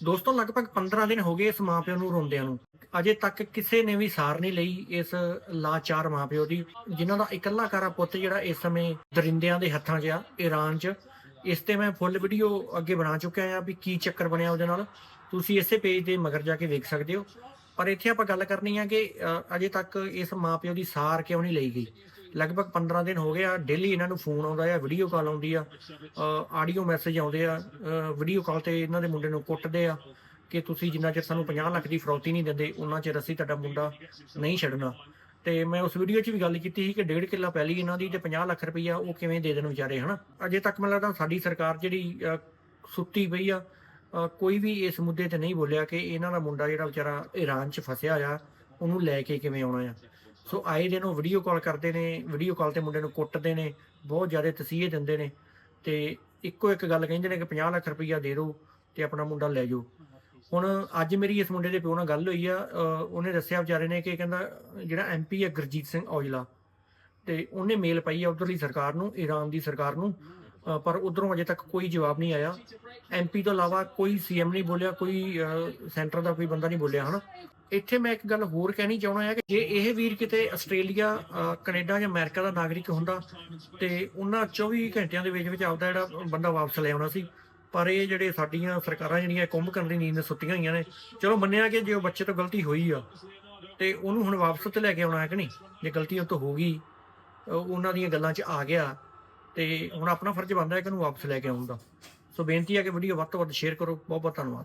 ਦੋਸਤੋ, ਲਗਭਗ 15 ਦਿਨ ਹੋ ਗਏ ਇਸ ਮਾਪਿਆਂ ਨੂੰ ਰੋਂਦਿਆਂ ਨੂੰ। ਅਜੇ ਤੱਕ ਕਿਸੇ ਨੇ ਵੀ ਸਾਰ ਨਹੀਂ ਲਈ ਇਸ ਲਾਚਾਰ ਮਾਪਿਓ ਦੀ, ਜਿਨ੍ਹਾਂ ਦਾ ਇਕੱਲਾ ਕਾਰਾ ਪੁੱਤ ਜਿਹੜਾ ਇਸ ਸਮੇਂ ਦਰਿੰਦਿਆਂ ਦੇ ਹੱਥਾਂ 'ਚ ਆ, ਈਰਾਨ 'ਚ। ਇਸ ਤੇ ਮੈਂ ਫੁੱਲ ਵੀਡੀਓ ਅੱਗੇ ਬਣਾ ਚੁੱਕਿਆ ਆ ਵੀ ਕੀ ਚੱਕਰ ਬਣਿਆ ਉਹਦੇ ਨਾਲ। ਤੁਸੀਂ ਇਸੇ ਪੇਜ ਦੇ ਮਗਰ ਜਾ ਕੇ ਵੇਖ ਸਕਦੇ ਹੋ। ਪਰ ਇੱਥੇ ਆਪਾਂ ਗੱਲ ਕਰਨੀ ਆ ਕਿ ਅਜੇ ਤੱਕ ਇਸ ਮਾਪਿਓ ਦੀ ਸਾਰ ਕਿਉਂ ਨਹੀਂ ਲਈ ਗਈ? ਲਗਭਗ 15 ਦਿਨ ਹੋ ਗਏ ਆ ਡੇਲੀ ਇਹਨਾਂ ਨੂੰ ਫੋਨ ਆਉਂਦਾ ਆ ਵੀਡੀਓ ਕਾਲ ਆਉਂਦੀ ਆ ਆਡੀਓ ਮੈਸੇਜ ਆਉਂਦੇ ਆ ਵੀਡੀਓ ਕਾਲ ਤੇ ਇਹਨਾਂ ਦੇ ਮੁੰਡੇ ਨੂੰ ਕੁੱਟਦੇ ਆ ਕਿ ਤੁਸੀਂ ਜਿੰਨਾ ਚਿਰ ਸਾਨੂੰ 50 ਲੱਖ ਦੀ ਫਰੌਤੀ ਨਹੀਂ ਦਿੰਦੇ, ਉਹਨਾਂ ਚਿਰ ਅਸੀਂ ਤੁਹਾਡਾ ਮੁੰਡਾ ਨਹੀਂ ਛੱਡਣਾ। ਤੇ ਮੈਂ ਉਸ ਵੀਡੀਓ 'ਚ ਵੀ ਗੱਲ ਕੀਤੀ ਸੀ ਕਿ ਡੇਢ ਕਿੱਲਾ ਪਹਿਲੀ ਇਹਨਾਂ ਦੀ ਤੇ 50 ਲੱਖ ਰੁਪਈਆ ਉਹ ਕਿਵੇਂ ਦੇ ਦੇਣ ਵਿਚਾਰੇ, ਹਨਾ? ਅਜੇ ਤੱਕ ਮੈਨੂੰ ਲੱਗਦਾ ਸਾਡੀ ਸਰਕਾਰ ਜਿਹੜੀ ਸੁੱਤੀ ਪਈ ਆ ਕੋਈ ਵੀ ਇਸ ਮੁੱਦੇ ਤੇ ਨਹੀਂ ਬੋਲਿਆ ਕਿ ਇਹਨਾਂ ਦਾ ਮੁੰਡਾ ਜਿਹੜਾ ਵਿਚਾਰਾ ਈਰਾਨ 'ਚ ਫਸਿਆ ਆ, ਉਹਨੂੰ ਲੈ ਕੇ ਕਿਵੇਂ ਆਉਣਾ ਆ। ਸੋ ਆਏ ਦਿਨ ਉਹ ਵੀਡੀਓ ਕਾਲ ਕਰਦੇ ਨੇ ਵੀਡੀਓ ਕਾਲ ਤੇ ਮੁੰਡੇ ਨੂੰ ਕੁੱਟਦੇ ਨੇ, ਬਹੁਤ ਜ਼ਿਆਦਾ ਤਸੀਹੇ ਦਿੰਦੇ ਨੇ ਤੇ ਇੱਕੋ ਇੱਕ ਗੱਲ ਕਹਿੰਦੇ ਨੇ ਕਿ 50 ਲੱਖ ਰੁਪਈਆ ਦੇ ਦਿਓ ਤੇ ਆਪਣਾ ਮੁੰਡਾ ਲੈ ਜਾਓ। ਹੁਣ ਅੱਜ ਮੇਰੀ ਇਸ ਮੁੰਡੇ ਦੇ ਪਿਓ ਨਾਲ ਗੱਲ ਹੋਈ ਆ ਉਹਨੇ ਦੱਸਿਆ ਵਿਚਾਰੇ ਨੇ ਕਿ ਕਹਿੰਦਾ, ਜਿਹੜਾ ਐਮਪੀ ਹੈ ਗੁਰਜੀਤ ਸਿੰਘ ਔਜਲਾ ਤੇ ਉਹਨੇ ਮੇਲ ਪਾਈ ਆ ਉਧਰਲੀ ਸਰਕਾਰ ਨੂੰ ਈਰਾਨ ਦੀ ਸਰਕਾਰ ਨੂੰ। ਪਰ ਉਧਰੋਂ ਅਜੇ ਤੱਕ ਕੋਈ ਜਵਾਬ ਨਹੀਂ ਆਇਆ। ਐਮਪੀ ਤੋਂ ਇਲਾਵਾ ਕੋਈ ਸੀਐਮ ਨਹੀਂ ਬੋਲਿਆ ਕੋਈ ਸੈਂਟਰ ਦਾ ਕੋਈ ਬੰਦਾ ਨਹੀਂ ਬੋਲਿਆ ਹਨਾ? ਇੱਥੇ ਮੈਂ ਇੱਕ ਗੱਲ ਹੋਰ ਕਹਿਣੀ ਚਾਹੁੰਦਾ ਹਾਂ ਕਿ ਜੇ ਇਹ ਵੀਰ ਕਿਤੇ ਆਸਟ੍ਰੇਲੀਆ ਅ, ਕੈਨੇਡਾ ਜਾਂ ਅਮਰੀਕਾ ਦਾ ਨਾਗਰਿਕ ਹੁੰਦਾ ਤੇ ਉਹਨਾਂ 24 ਘੰਟਿਆਂ ਦੇ ਵਿੱਚ ਵਿੱਚ ਆਪਦਾ ਜਿਹੜਾ ਬੰਦਾ ਵਾਪਸ ਲੈ ਆਉਣਾ ਸੀ ਪਰ ਇਹ ਜਿਹੜੇ ਸਾਡੀਆਂ ਸਰਕਾਰਾਂ ਜਿਹੜੀਆਂ ਕੁੰਭ ਕਰਨ ਦੀ ਨੀਂਦ ਸੁੱਤੀਆਂ ਹੋਈਆਂ ਨੇ ਚਲੋ ਮੰਨਿਆ ਕਿ ਜੇ ਉਹ ਬੱਚੇ ਤੋਂ ਗਲਤੀ ਹੋਈ ਆ ਤੇ ਉਹਨੂੰ ਹੁਣ ਵਾਪਸ ਤੇ ਲੈ ਕੇ ਆਉਣਾ ਹੈ ਕਿ ਨਹੀਂ? ਜੇ ਗਲਤੀ ਉਹ ਤੋਂ ਹੋ ਗਈ ਉਹਨਾਂ ਦੀਆਂ ਗੱਲਾਂ 'ਚ ਆ ਗਿਆ ਤੇ ਹੁਣ ਆਪਣਾ ਫਰਜ਼ ਬਣਦਾ ਹੈ ਕਿ ਉਹਨੂੰ ਵਾਪਸ ਲੈ ਕੇ ਆਉਣ ਦਾ। ਸੋ ਬੇਨਤੀ ਹੈ ਕਿ ਵੀਡੀਓ ਵੱਧ ਤੋਂ ਵੱਧ ਸ਼ੇਅਰ ਕਰੋ। ਬਹੁਤ ਬਹੁਤ ਧੰਨਵਾਦ।